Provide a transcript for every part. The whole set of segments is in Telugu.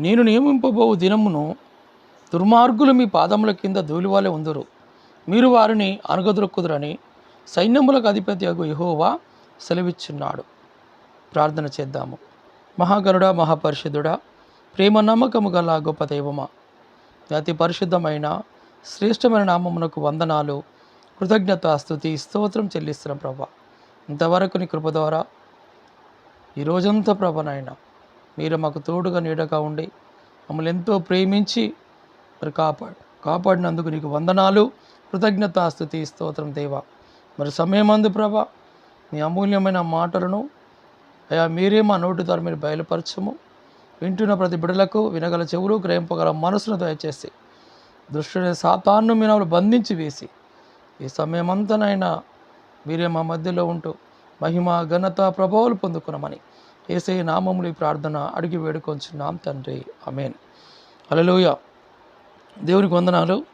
నేను నియమింపబోవు దినమును దుర్మార్గులు మీ పాదముల కింద ధూళివాలే ఉందరు. మీరు వారిని అనగదొరుకుదురని సైన్యములకు అధిపతి అగు యహోవా సెలవిచ్చున్నాడు. ప్రార్థన చేద్దాము. మహాగరుడా మహాపరిషుద్ధుడా ప్రేమ నమ్మకము గల గొప్ప దైవమా అతి పరిశుద్ధమైన శ్రేష్టమైన నామమునకు వందనాలు కృతజ్ఞత స్థుతి స్తోత్రం చెల్లిస్తున్నాం ప్రభా. ఇంతవరకు నీ కృప ద్వారా ఈ రోజంతా ప్రభనైనా మీరు మాకు తోడుగా నీడగా ఉండి మమ్మల్ని ఎంతో ప్రేమించి మరి కాపాడు. కాపాడినందుకు నీకు వందనాలు. కృతజ్ఞత స్థుతి. స్తోత్రం దేవా. మరి సమయమందు ప్రభ మీ అమూల్యమైన మాటలను అయా మీరే మా నోటి ద్వారా మీరు బయలుపరచము. వింటున్న ప్రతి బిడలకు వినగల చెవులు గ్రహింపగల మనసును దయచేసి దృష్టిని సాతాన్ను మీనములు బంధించి వేసి ఈ సమయమంతనైనా మీరే మా మధ్యలో ఉంటూ మహిమ ఘనత ప్రభావాలు పొందుకున్నామని ఏసై నామములు ఈ ప్రార్థన అడిగి వేడుకొంచున్నాం తండ్రి. అమేన్ అలలోయ దేవునికి వందనాలు.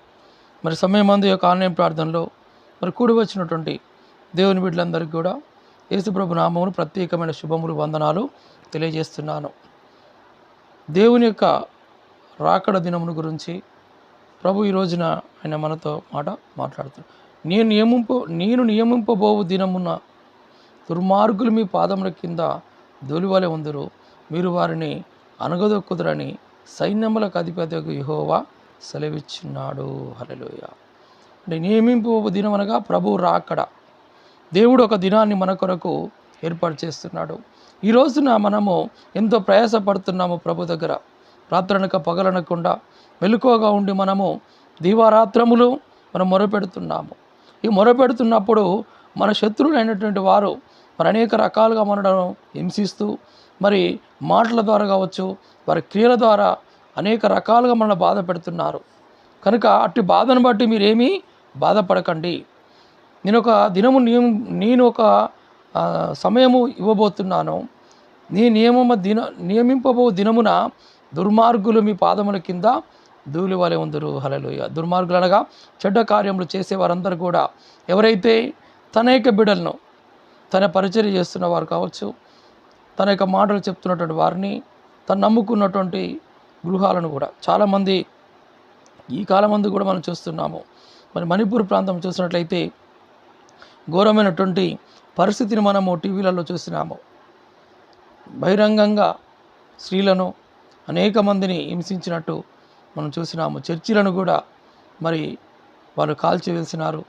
మరి సమయమందు యొక్క ఆన్లైన్ ప్రార్థనలో మరి కూడి వచ్చినటువంటి దేవుని బిడ్డలందరికీ కూడా యేసుప్రభు నామములు ప్రత్యేకమైన శుభములు వందనాలు తెలియజేస్తున్నాను. దేవుని యొక్క రాకడ దినమును గురించి ప్రభు ఈ రోజున ఆయన మనతో మాట మాట్లాడుతున్నాడు నేను నియమింపు నేను నియమింపబోవు దినమున దుర్మార్గులు మీ పాదముల కింద దొలివలే ఉందరు. మీరు వారిని అనగదొక్కుదురని సైన్యములకు అధిపతి యహోవా సెలవిచ్చున్నాడు హలలోయ అంటే నియమింపు దినం అనగా ప్రభు రాకడ. దేవుడు ఒక దినాన్ని మన కొరకు ఏర్పాటు చేస్తున్నాడు. ఈ రోజున మనము ఎంతో ప్రయాసపడుతున్నాము ప్రభు దగ్గర. రాత్రనక పగలనకుండా మెలుకోగా ఉండి మనము దీవారాత్రములు మనం మొరపెడుతున్నాము. ఈ మొరపెడుతున్నప్పుడు మన శత్రువులైనటువంటి వారు మరి అనేక రకాలుగా మనలను హింసిస్తూ మరి మాటల ద్వారా కావచ్చు వారి క్రియల ద్వారా అనేక రకాలుగా మనల్ని బాధ పెడుతున్నారు. కనుక అట్టి బాధను బట్టి మీరేమీ బాధపడకండి. నేను ఒక దినము నియమ నేను ఒక సమయము ఇవ్వబోతున్నాను. నీ నియమము దిన నియమింపబో దినమున దుర్మార్గులు మీ పాదముల కింద దూలివాలే ఉందరు. హలలుయ దుర్మార్గులు అనగా చెడ్డ కార్యములు చేసే వారందరూ కూడా ఎవరైతే తన యొక్క బిడలను తన పరిచయం చేస్తున్న వారు కావచ్చు తన యొక్క మాటలు చెప్తున్నటువంటి వారిని తను నమ్ముకున్నటువంటి గృహాలను కూడా. చాలామంది ఈ కాలమందు కూడా మనం చూస్తున్నాము. మరి మణిపూర్ ప్రాంతం చూసినట్లయితే ఘోరమైనటువంటి పరిస్థితిని మనము టీవీలలో చూసినాము బహిరంగంగా స్త్రీలను అనేక మందిని హింసించినట్టు మనం చూసినాము చర్చిలను కూడా మరి వారు కాల్చివేసినారు.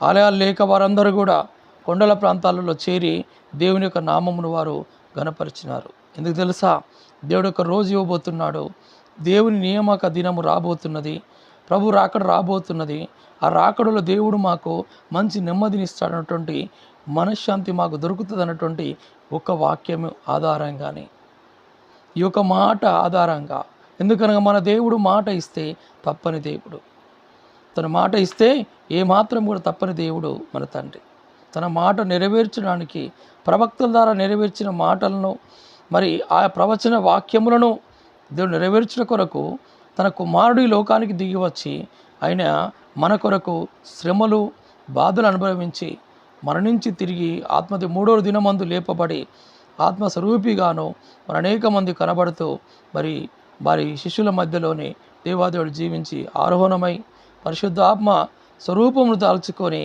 ఆలయాలు లేక వారందరూ కూడా కొండల ప్రాంతాలలో చేరి దేవుని యొక్క నామమును వారు గనపరిచినారు ఎందుకు తెలుసా? దేవుడు ఒక రోజు ఇవ్వబోతున్నాడు. దేవుని నియామక దినము రాబోతున్నది. ప్రభు రాకడ రాబోతున్నది. ఆ రాకడలో దేవుడు మాకు మంచి నెమ్మదినిస్తాడన్నటువంటి మనశ్శాంతి మాకు దొరుకుతుంది అన్నటువంటి ఒక వాక్యం ఆధారంగానే. ఈ యొక్క మాట ఆధారంగా. ఎందుకనగా మన దేవుడు మాట ఇస్తే తప్పని దేవుడు. తన మాట ఇస్తే ఏ మాత్రం కూడా తప్పని దేవుడు మన తండ్రి. తన మాట నెరవేర్చడానికి ప్రవక్తల ద్వారా నెరవేర్చిన మాటలను మరి ఆ ప్రవచన వాక్యములను దేవుడు నెరవేర్చిన కొరకు తన కుమారుడు ఈ లోకానికి దిగి వచ్చి ఆయన మన కొరకు శ్రమలు బాధలు అనుభవించి మరణించి తిరిగి ఆత్మది మూడో దినమందు లేపబడి ఆత్మస్వరూపిగాను మరి అనేక మంది కనబడుతూ మరి వారి శిష్యుల మధ్యలోనే దేవాదేవుడు జీవించి ఆరోహణమై పరిశుద్ధ ఆత్మ స్వరూపమును దాల్చుకొని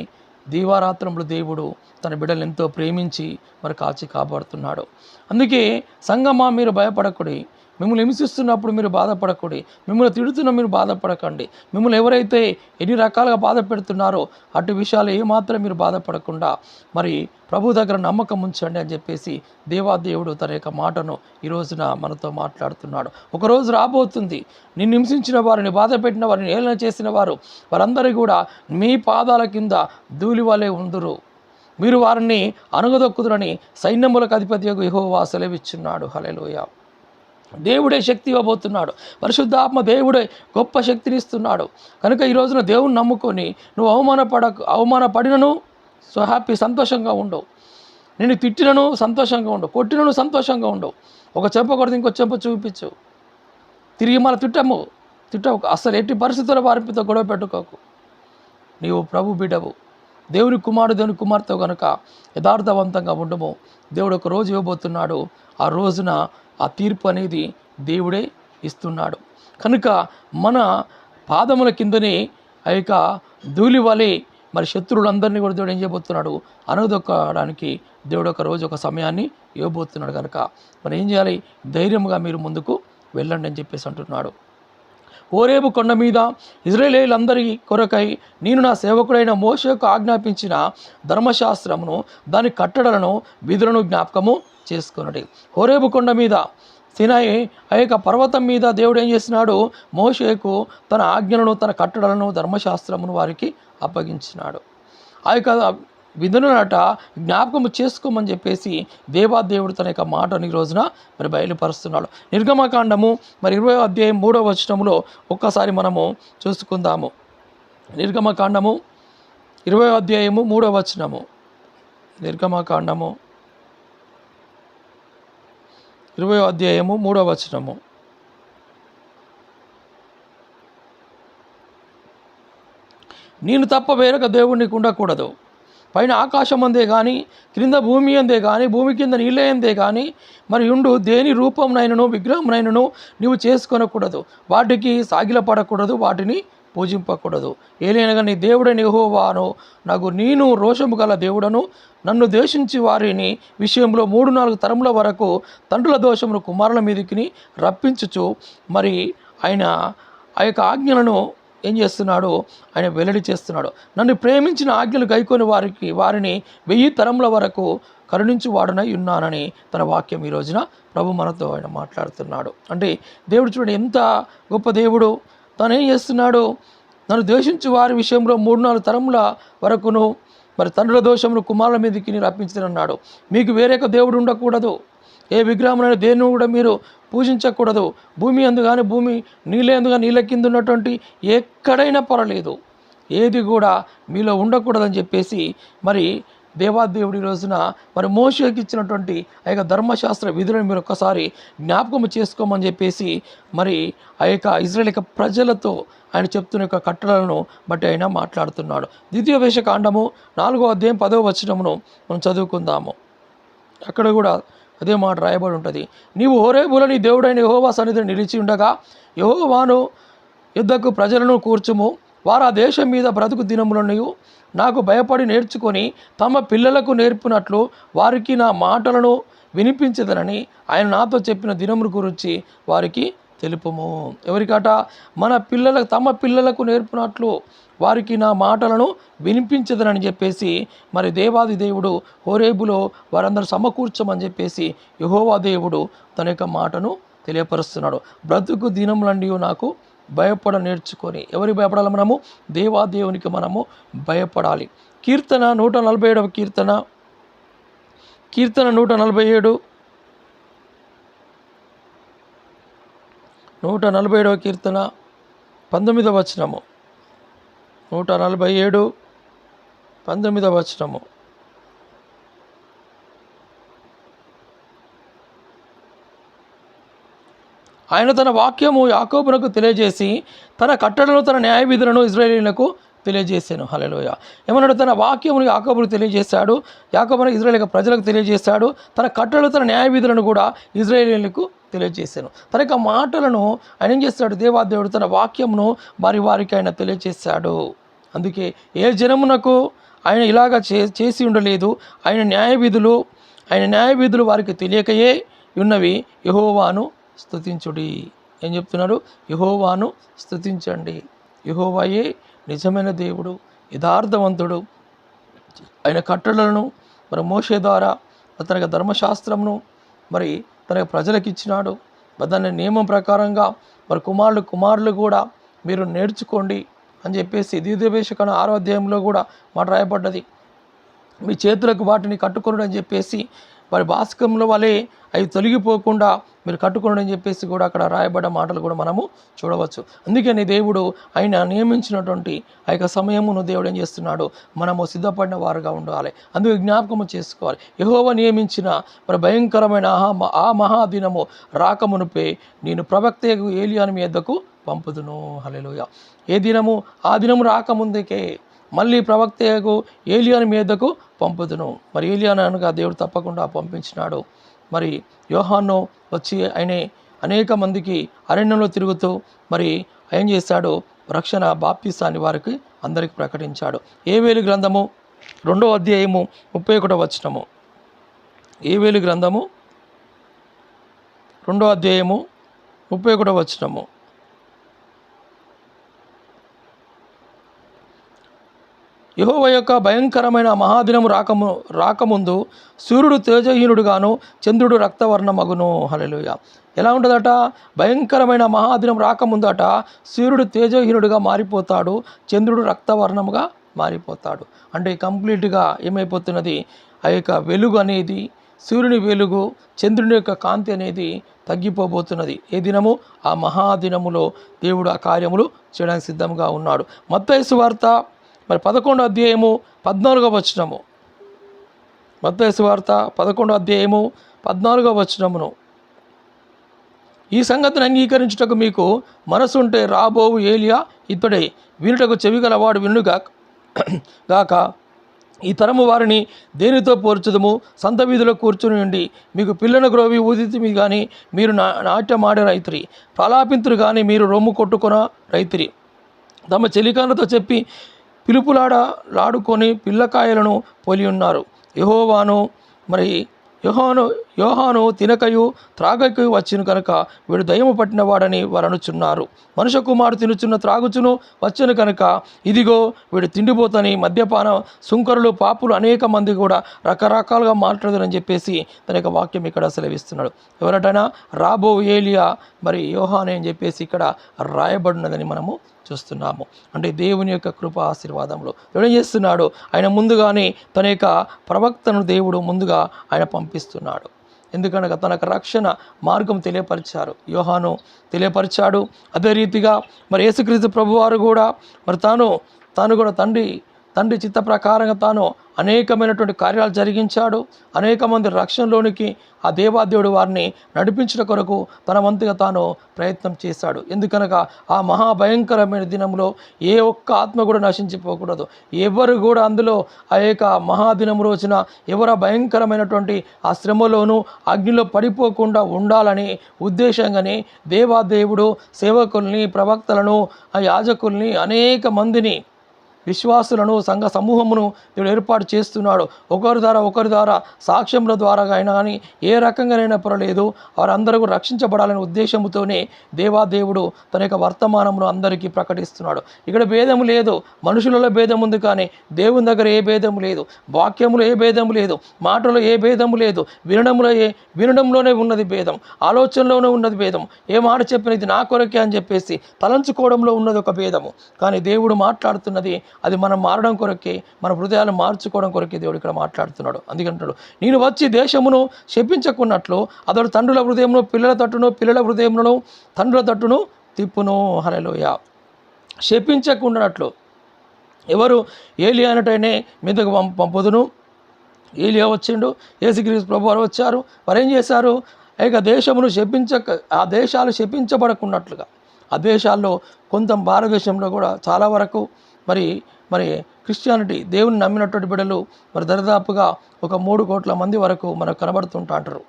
దీవారాత్రములు దేవుడు తన బిడ్డలు ఎంతో ప్రేమించి మరి కాచి కాపాడుతున్నాడు. అందుకే సంగమా మీరు భయపడకుడి. మిమ్మల్ని హింసిస్తున్నప్పుడు మీరు బాధపడకూడి. మిమ్మల్ని తిడుతున్న మీరు బాధపడకండి. మిమ్మల్ని ఎవరైతే ఎన్ని రకాలుగా బాధ పెడుతున్నారో అటు విషయాలు ఏమాత్రం మీరు బాధపడకుండా మరి ప్రభు దగ్గర నమ్మకం ఉంచండి అని చెప్పేసి దేవాదేవుడు తన యొక్క మాటను ఈ రోజున మనతో మాట్లాడుతున్నాడు. ఒకరోజు రాబోతుంది. నిన్ను హింసించిన వారిని బాధ పెట్టిన వారిని ఏలన చేసిన వారు వారందరూ కూడా మీ పాదాల కింద ధూళి వలె ఉందురు. మీరు వారిని అణగదొక్కుదురని సైన్యములకు అధిపతి యెహోవా సెలవిచ్చున్నాడు. హల్లెలూయా. దేవుడే శక్తి ఇవ్వబోతున్నాడు. పరిశుద్ధాత్మ దేవుడే గొప్ప శక్తిని ఇస్తున్నాడు. కనుక ఈ రోజున దేవుని నమ్ముకొని నువ్వు అవమానపడ అవమానపడినను సో హ్యాపీ సంతోషంగా ఉండవు. నేను తిట్టినను సంతోషంగా ఉండవు. కొట్టినను సంతోషంగా ఉండవు. ఒక చెంప కొడితే ఇంకో చెంప చూపించు. తిరిగి మన తిట్టము. తిట్టవు అసలు ఎట్టి పరిస్థితుల్లో వారితో గొడవ పెట్టుకోకు. నీవు ప్రభు బిడ్డవు. దేవుని కుమారుడు దేవుని కుమార్తె కనుక యథార్థవంతంగా ఉండము. దేవుడు ఒక రోజు ఇవ్వబోతున్నాడు. ఆ రోజున ఆ తీర్పు అనేది దేవుడే ఇస్తున్నాడు. కనుక మన పాదముల కిందనే ఆ యొక్క ధూళి వలె మరి శత్రువులందరినీ కూడా దేవుడు ఏం చేయబోతున్నాడు? అనుదొక్కడానికి దేవుడు ఒక రోజు ఒక సమయాన్ని ఇవ్వబోతున్నాడు కనుక మరి ఏం చేయాలి? ధైర్యంగా మీరు ముందుకు వెళ్ళండి అని చెప్పేసి అంటున్నాడు. ఓరేబు కొండ మీద ఇజ్రాయేలీలందరి కొరకై నేను నా సేవకుడైన మోషకు ఆజ్ఞాపించిన ధర్మశాస్త్రమును దాని కట్టడలను విధులను జ్ఞాపకము చేసుకున్నది హోరేబు కొండ మీద సినాయి ఆ యొక్క పర్వతం మీద దేవుడు ఏం చేసినాడు? మోషేకు తన ఆజ్ఞలను తన కట్టడలను ధర్మశాస్త్రమును వారికి అప్పగించినాడు. ఆ యొక్క విధునట జ్ఞాపకం చేసుకోమని చెప్పేసి దేవాదేవుడు తన యొక్క మాటని ఈ రోజున మరి బయలుపరుస్తున్నాడు. నిర్గమకాండము మరి ఇరవై అధ్యాయం మూడవ వచనములో ఒక్కసారి మనము చూసుకుందాము. నిర్గమకాండము ఇరవై అధ్యాయము మూడవ వచనము. నిర్గమకాండము ఇరవై అధ్యాయము మూడవ వచనము. నేను తప్ప వేరొక దేవుడిని ఉండకూడదు. పైన ఆకాశం అందే కానీ క్రింద భూమి అందే కానీ భూమి కింద నీళ్ళే అందే కానీ మరి ఉండు దేని రూపంనైనను విగ్రహంనైనను నీవు చేసుకొనకూడదు. వాటికి సాగిలపడకూడదు వాటిని పూజింపకూడదు. ఏలైనగా నీ దేవుడని యెహోవాను నాకు నేను రోషము గల దేవుడను నన్ను దోషించి వారిని విషయంలో మూడు నాలుగు తరముల వరకు తండ్రుల దోషమును కుమారుల మీదకి రప్పించుచు మరి ఆయన ఆ యొక్క ఆజ్ఞలను ఏం చేస్తున్నాడు? ఆయన వెల్లడి చేస్తున్నాడు. నన్ను ప్రేమించిన ఆజ్ఞలు గైకొని వారికి వారిని వెయ్యి తరముల వరకు కరుణించి వాడునై ఉన్నానని తన వాక్యం ఈ రోజున ప్రభు మనతో ఆయన మాట్లాడుతున్నాడు. అంటే దేవుడు చూడండి ఎంత గొప్ప దేవుడు. తను ఏం చేస్తున్నాడు? నన్ను ద్వేషించి వారి విషయంలో మూడు నాలుగు తరముల వరకును మరి తండ్రుల దోషమును కుమారుల మీదకి రప్పించనన్నాడు. మీకు వేరే దేవుడు ఉండకూడదు. ఏ విగ్రహమైన దేని కూడా మీరు పూజించకూడదు. భూమి అందుగాని భూమి నీళ్ళేందుగా నీళ్ళ కింద ఉన్నటువంటి ఎక్కడైనా పర్వాలేదు. ఏది కూడా మీలో ఉండకూడదని చెప్పేసి మరి దేవాదేవుడి రోజున మరి మోషకి ఇచ్చినటువంటి ఆ యొక్క ధర్మశాస్త్ర విధులను మీరు ఒక్కసారి జ్ఞాపకం చేసుకోమని చెప్పేసి మరి ఆ యొక్క ఇజ్రాయల్ యొక్క ప్రజలతో ఆయన చెప్తున్న యొక్క కట్టడలను బట్టి ఆయన మాట్లాడుతున్నాడు. ద్వితీయ వేష కాండము నాలుగో అధ్యాయం పదవ వచనమును మనం చదువుకుందాము. అక్కడ కూడా అదే మాట రాయబడి ఉంటుంది. నీవు హోరేబుల నీ దేవుడైన యహోవా సన్నిధిని నిలిచి ఉండగా యహోవాను యుద్ధకు ప్రజలను కూర్చుము. వారు ఆ దేశం మీద బ్రతుకు దినములను నాకు భయపడి నేర్చుకొని తమ పిల్లలకు నేర్పినట్లు వారికి నా మాటలను వినిపించదనని ఆయన నాతో చెప్పిన దినముల గురించి వారికి తెలుపుము. ఎవరికట? మన పిల్లలకు తమ పిల్లలకు నేర్పినట్లు వారికి నా మాటలను వినిపించదనని చెప్పేసి మరి దేవాది దేవుడు హోరేబులో వారందరూ సమకూర్చమని చెప్పేసి యహోవా దేవుడు తన యొక్క మాటను తెలియపరుస్తున్నాడు. బ్రతుకు దినములండి నాకు భయపడ నేర్చుకొని. ఎవరికి భయపడాలి మనము? దేవాదేవునికి మనము భయపడాలి. కీర్తన నూట నలభై ఏడవ కీర్తన. కీర్తన నూట నలభై ఏడు నూట నలభై ఏడవ కీర్తన. పంతొమ్మిదవ వచనము. నూట నలభై ఏడు. పంతొమ్మిదవ వచనము. ఆయన తన వాక్యము యాకోబునకు తెలియజేసి తన కట్టడలు తన న్యాయవిధులను ఇజ్రాయేలీలకు తెలియజేశాను. హలోయ ఏమన్నాడు? తన వాక్యమును యాకోబుకు తెలియజేశాడు. యాకోబును ఇజ్రాయేల్ ప్రజలకు తెలియజేశాడు. తన కట్టలు తన న్యాయవిధులను కూడా ఇజ్రాయేలీలకు తెలియజేశాను. తన యొక్క మాటలను ఆయన ఏం చేస్తాడు? దేవాదేవుడు తన వాక్యమును వారి వారికి ఆయన తెలియజేశాడు. అందుకే ఏ జనమునకు ఆయన ఇలాగ చే చేసి ఉండలేదు ఆయన న్యాయవిధులు ఆయన న్యాయవిధులు వారికి తెలియకయే ఉన్నవి యహోవాను స్తుతించుడి. ఏం చెప్తున్నాడు? యహోవాను స్తుతించండి. యహోవాయే నిజమైన దేవుడు యథార్థవంతుడు. ఆయన కట్టడలను మరి మోసే ద్వారా తన ధర్మశాస్త్రంను మరి తన ప్రజలకు ఇచ్చినాడు. దాని నియమం ప్రకారంగా మరి కుమారులు కుమారులు కూడా మీరు నేర్చుకోండి అని చెప్పేసి దీర్ఘవేశకన ఆరో అధ్యాయంలో కూడా మాట రాయబడ్డది. మీ చేతులకు వాటిని కట్టుకొనుడు అని చెప్పేసి వారి భాస్కంలో వలె అవి తొలగిపోకుండా మీరు కట్టుకోండి అని చెప్పేసి కూడా అక్కడ రాయబడ్డ మాటలు కూడా మనము చూడవచ్చు. అందుకని దేవుడు ఆయన నియమించినటువంటి ఆ యొక్క సమయమును దేవుడు ఏం చేస్తున్నాడు? మనము సిద్ధపడిన వారుగా ఉండాలి. అందుకు జ్ఞాపకము చేసుకోవాలి. యహోవ నియమించిన మరి భయంకరమైన ఆహా ఆ మహాదినము రాకమునుపే నేను ప్రవక్త ఏలియాని మీ యొద్దకు పంపుదును. హలెలుయ ఏ దినము? ఆ దినము రాకముందుకే మళ్ళీ ప్రవక్తకు ఏలియాని మీదకు పంపుదును. మరి ఏలియాను అనగా దేవుడు తప్పకుండా పంపించినాడు. మరి యోహాను వచ్చి ఆయన అనేక మందికి అరణ్యంలో తిరుగుతూ మరి ఏం చేశాడు? రక్షణ బాప్తిస్తాన్ని వారికి అందరికి ప్రకటించాడు. ఏవేలు గ్రంథము రెండో అధ్యాయము ముప్పై ఒకటో వచనము. ఏవేలు గ్రంథము రెండో అధ్యాయము ముప్పై ఒకటో వచనము. యహోవ యొక్క భయంకరమైన మహాదినము రాకము రాకముందు సూర్యుడు తేజహీనుడుగాను చంద్రుడు రక్తవర్ణమగును. హలలుయ ఎలా ఉంటుందట? భయంకరమైన మహాదినం రాకముందట సూర్యుడు తేజహీనుడుగా మారిపోతాడు చంద్రుడు రక్తవర్ణముగా మారిపోతాడు. అంటే కంప్లీట్గా ఏమైపోతున్నది? ఆ యొక్క వెలుగు అనేది సూర్యుని వెలుగు చంద్రుని యొక్క కాంతి అనేది తగ్గిపోబోతున్నది. ఏ దినము? ఆ మహాదినములో దేవుడు ఆ కార్యములు చేయడానికి సిద్ధంగా ఉన్నాడు. మత్తైసు వార్త మరి పదకొండో అధ్యాయము పద్నాలుగో వచనము. మత్తయి వార్త పదకొండో అధ్యాయము పద్నాలుగో వచనమును. ఈ సంగతిని అంగీకరించుటకు మీకు మనసుంటే రాబోవు ఏలియా ఇతడే వినుటకు చెవిగలవాడు వినుగా గాక ఈ తరము వారిని దేనితో పోల్చుదము? సంత వీధిలో కూర్చుని ఉండి మీకు పిల్లన గ్రోవి ఊదితిమి కానీ మీరు నా నాట్యమాడే రైతురి. ప్రలాపింతురు కానీ మీరు రొమ్ము కొట్టుకున్న రైతురి. తమ చెలికాలతో చెప్పి పిలుపులాడ లాడుకొని పిల్లకాయలను పోలి ఉన్నారు. యహోవాను మరి యహోను యోహాను తినకయు త్రాగకయు వచ్చిన కనుక వీడు దయ్యము పట్టిన వాడని వారు అనుచున్నారు. కుమారు తినుచున్న త్రాగుచును వచ్చిన కనుక ఇదిగో వీడు తిండిపోతని మద్యపాన సుంకరులు పాపులు అనేక మంది కూడా రకరకాలుగా మాట్లాడదని చెప్పేసి తన యొక్క వాక్యం ఇక్కడ సెలవిస్తున్నాడు. ఎవరటైనా? రాబో ఏలియా మరి యోహాను అని చెప్పేసి ఇక్కడ రాయబడినదని మనము చూస్తున్నాము. అంటే దేవుని యొక్క కృప ఆశీర్వాదంలో దేవుడు ఏం చేస్తున్నాడు? ఆయన ముందుగానే తన యొక్క ప్రవక్తను దేవుడు ముందుగా ఆయన పంపిస్తున్నాడు. ఎందుకనగా తనకు రక్షణ మార్గం తెలియపరిచారు. యోహాను తెలియపరిచాడు. అదే రీతిగా మరి యేసుక్రీస్తు ప్రభువారు కూడా మరి తాను తాను కూడా తండ్రి తండ్రి చిత్త ప్రకారంగా తాను అనేకమైనటువంటి కార్యాలు జరిగించాడు. అనేక మంది రక్షణలోనికి ఆ దేవాదేవుడు వారిని నడిపించడం కొరకు తన వంతుగా తాను ప్రయత్నం చేశాడు. ఎందుకనగా ఆ మహాభయంకరమైన దినంలో ఏ ఒక్క ఆత్మ కూడా నశించిపోకూడదు. ఎవరు కూడా అందులో ఆ యొక్క మహాదినం రోజున ఎవరు భయంకరమైనటువంటి ఆ శ్రమలోనూ అగ్నిలో పడిపోకుండా ఉండాలని ఉద్దేశంగానే దేవాదేవుడు సేవకుల్ని ప్రవక్తలను ఆ యాజకుల్ని అనేక మందిని విశ్వాసులను సంఘ సమూహమును దేవుడు ఏర్పాటు చేస్తున్నాడు. ఒకరి ద్వారా ఒకరి ద్వారా సాక్ష్యముల ద్వారా అయినా కానీ ఏ రకంగానైనా పర్వాలేదు. వారందరూ రక్షించబడాలనే ఉద్దేశంతోనే దేవాదేవుడు తన యొక్క వర్తమానమును అందరికీ ప్రకటిస్తున్నాడు. ఇక్కడ భేదము లేదు. మనుషులలో భేదం ఉంది కానీ దేవుని దగ్గర ఏ భేదము లేదు. వాక్యములో ఏ భేదము లేదు. మాటలో ఏ భేదము లేదు. వినడంలో ఏ వినడంలోనే ఉన్నది భేదం. ఆలోచనలోనే ఉన్నది భేదం. ఏ మాట చెప్పినది నా కొరకే అని చెప్పేసి తలంచుకోవడంలో ఉన్నది ఒక భేదము. కానీ దేవుడు మాట్లాడుతున్నది అది మనం మారడం కొరకే మన హృదయాలు మార్చుకోవడం కొరకే దేవుడు ఇక్కడ మాట్లాడుతున్నాడు. అందుకంటాడు నేను వచ్చి దేశమును శపించకున్నట్లు అతడు తండ్రుల హృదయంలో పిల్లల తట్టును పిల్లల హృదయంలో తండ్రుల తట్టును తిప్పును. హరలోయ శపించకుండానట్లు. ఎవరు? ఏలి అనటైనే మీదకు పంప పంపుదును. ఏలియా వచ్చిండు ఏసుగిరి ప్రభు వారు వచ్చారు. వారు ఏం చేశారు? ఇక దేశమును శపించక ఆ దేశాలు శపించబడకున్నట్లుగా. ఆ దేశాల్లో కొంత భారతదేశంలో కూడా చాలా వరకు మరి మరి క్రిస్టియానిటీ దేవుని నమ్మినటువంటి బిడ్డలు మరి దరిదాపుగా ఒక మూడు కోట్ల మంది వరకు మనకు కనబడుతుంటా అంటారు.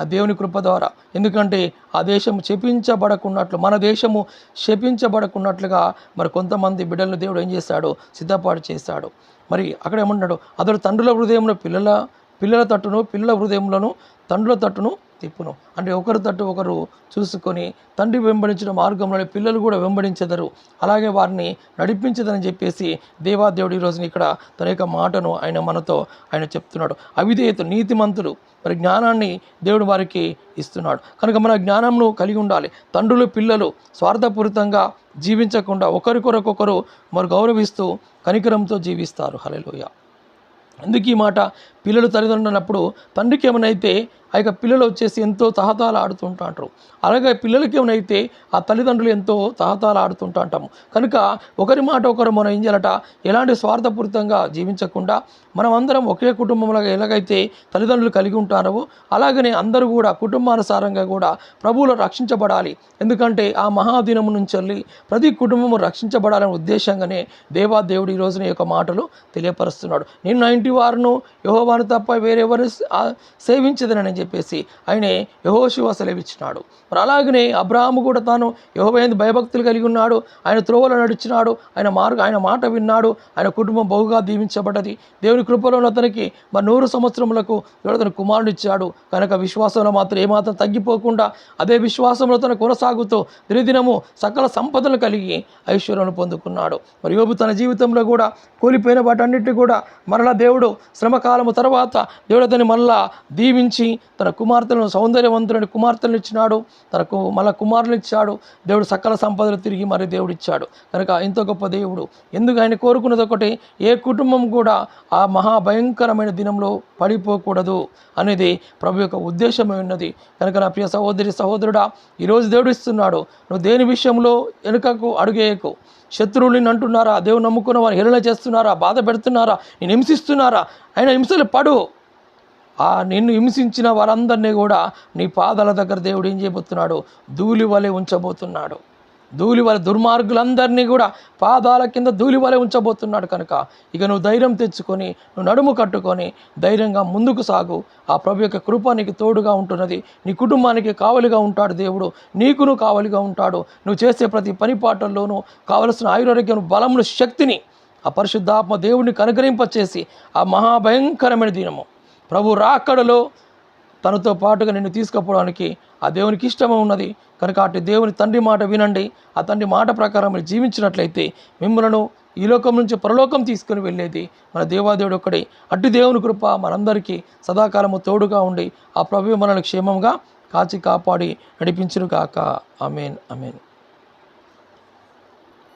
ఆ దేవుని కృప ద్వారా. ఎందుకంటే ఆ దేశం శపించబడకున్నట్లు మన దేశము శపించబడకున్నట్లుగా మరి కొంతమంది బిడ్డలను దేవుడు ఏం చేస్తాడు? సిద్ధపాటు చేస్తాడు. మరి అక్కడ ఏమంటున్నాడు? అతడు తండ్రుల హృదయంలో పిల్లల పిల్లల తట్టును పిల్లల హృదయంలోను తండ్రుల తట్టును తిప్పును. అంటే ఒకరు తట్టు ఒకరు చూసుకొని తండ్రి వెంబడించిన మార్గంలోనే పిల్లలు కూడా వెంబడించెదరు. అలాగే వారిని నడిపించదని చెప్పేసి దేవాదేవుడు ఈ రోజున ఇక్కడ తన యొక్క మాటను ఆయన మనతో ఆయన చెప్తున్నాడు. అవిధేయత నీతిమంతులు మరి జ్ఞానాన్ని దేవుడు వారికి ఇస్తున్నాడు. కనుక మన జ్ఞానంను కలిగి ఉండాలి. తండ్రులు పిల్లలు స్వార్థపూరితంగా జీవించకుండా ఒకరికొరకొకరు మరి గౌరవిస్తూ కనికరంతో జీవిస్తారు. హలలోయ ఎందుకు ఈ మాట పిల్లలు తల్లిదండ్రులు ఉన్నప్పుడు తండ్రికి ఏమైనైతే ఆ యొక్క పిల్లలు వచ్చేసి ఎంతో తహతాలు ఆడుతుంటారు అలాగే పిల్లలకి ఏమైనైతే ఆ తల్లిదండ్రులు ఎంతో తహతాలు ఆడుతుంటా అంటాము కనుక ఒకరి మాట ఒకరు మనం ఏం చేయాలట ఎలాంటి స్వార్థపూరితంగా జీవించకుండా మనం అందరం ఒకే కుటుంబంలో ఎలాగైతే తల్లిదండ్రులు కలిగి ఉంటారో అలాగనే అందరూ కూడా కుటుంబానుసారంగా కూడా ప్రభువులో రక్షించబడాలి. ఎందుకంటే ఆ మహాదినము నుంచి వెళ్ళి ప్రతి కుటుంబము రక్షించబడాలనే ఉద్దేశంగానే దేవాదేవుడు ఈ రోజున యొక్క మాటలు తెలియపరుస్తున్నాడు. నేను నా ఇంటి వారును యహోవా యహోవాను తప్ప వేరెవరు సేవించదనని చెప్పేసి ఆయనే యహోశివ సెలవిచ్చినాడు. మరి అలాగనే అబ్రాహాము కూడా తాను యహోవైంది భయభక్తులు కలిగి ఉన్నాడు. ఆయన త్రోవలో నడిచినాడు. ఆయన మార్గ ఆయన మాట విన్నాడు. ఆయన కుటుంబం బహుగా దీవించబడ్డది. దేవుని కృపలో అతనికి మరి నూరు సంవత్సరములకు తన కుమారుడు ఇచ్చాడు. కనుక విశ్వాసంలో మాత్రం ఏమాత్రం తగ్గిపోకుండా అదే విశ్వాసంలో తన కొనసాగుతూ దినదినము సకల సంపదలు కలిగి ఐశ్వర్యం పొందుకున్నాడు. మరి యోబు తన జీవితంలో కూడా కూలిపోయిన వాటన్నిటి కూడా మరలా దేవుడు శ్రమకాలము తర్వాత దేవుడు అతని మళ్ళా దీవించి తన కుమార్తెలను సౌందర్యవంతులని కుమార్తెలను ఇచ్చినాడు. తనకు మళ్ళా కుమారులు ఇచ్చాడు. దేవుడు సకల సంపదలు తిరిగి మరి దేవుడు ఇచ్చాడు. కనుక ఇంత గొప్ప దేవుడు. ఎందుకు ఆయన కోరుకున్నది ఒకటి ఏ కుటుంబం కూడా ఆ మహాభయంకరమైన దినంలో పడిపోకూడదు అనేది ప్రభు యొక్క ఉద్దేశమై ఉన్నది. కనుక నా ప్రియ సహోదరి సహోదరుడా ఈరోజు దేవుడు ఇస్తున్నాడు. నువ్వు దేని విషయంలో వెనుకకు అడుగేయకు. శత్రువుని అంటున్నారా? దేవుని నమ్ముకున్న వారు హేళన చేస్తున్నారా? బాధ పెడుతున్నారా? నేను హింసిస్తున్నారా? ఆయన హింసలు పడు. ఆ నిన్ను హింసించిన వారందరినీ కూడా నీ పాదాల దగ్గర దేవుడు ఏం చేయబోతున్నాడు? ధూళి వలె ఉంచబోతున్నాడు. ధూళి వలె దుర్మార్గులందరినీ కూడా పాదాల కింద ధూళి వలె ఉంచబోతున్నాడు కనుక ఇక నువ్వు ధైర్యం తెచ్చుకొని నువ్వు నడుము కట్టుకొని ధైర్యంగా ముందుకు సాగు. ఆ ప్రభు యొక్క కృప నీకు తోడుగా ఉంటున్నది. నీ కుటుంబానికి కావలిగా ఉంటాడు దేవుడు. నీకును కావలిగా ఉంటాడు. నువ్వు చేసే ప్రతి పని పాటల్లోనూ కావలసిన ఆయురారోగ్యం బలమును శక్తిని ఆ పరిశుద్ధాత్మ దేవుడిని కనుగరింపచేసి ఆ మహాభయంకరమైన దినము. ప్రభు రాకడలో తనతో పాటుగా నిన్ను తీసుకుపోవడానికి ఆ దేవునికి ఇష్టమే ఉన్నది. కనుక అటు దేవుని తండ్రి మాట వినండి. ఆ తండ్రి మాట ప్రకారం మీరు జీవించినట్లయితే మిమ్మలను ఈ లోకం నుంచి పరలోకం తీసుకుని వెళ్ళేది మన దేవాదేవుడు ఒక్కడే. అట్టి దేవుని కృప మనందరికీ సదాకాలము తోడుగా ఉండి ఆ ప్రభు మనల్ని క్షేమంగా కాచి కాపాడి నడిపించును కాక అమేన్ అమేన్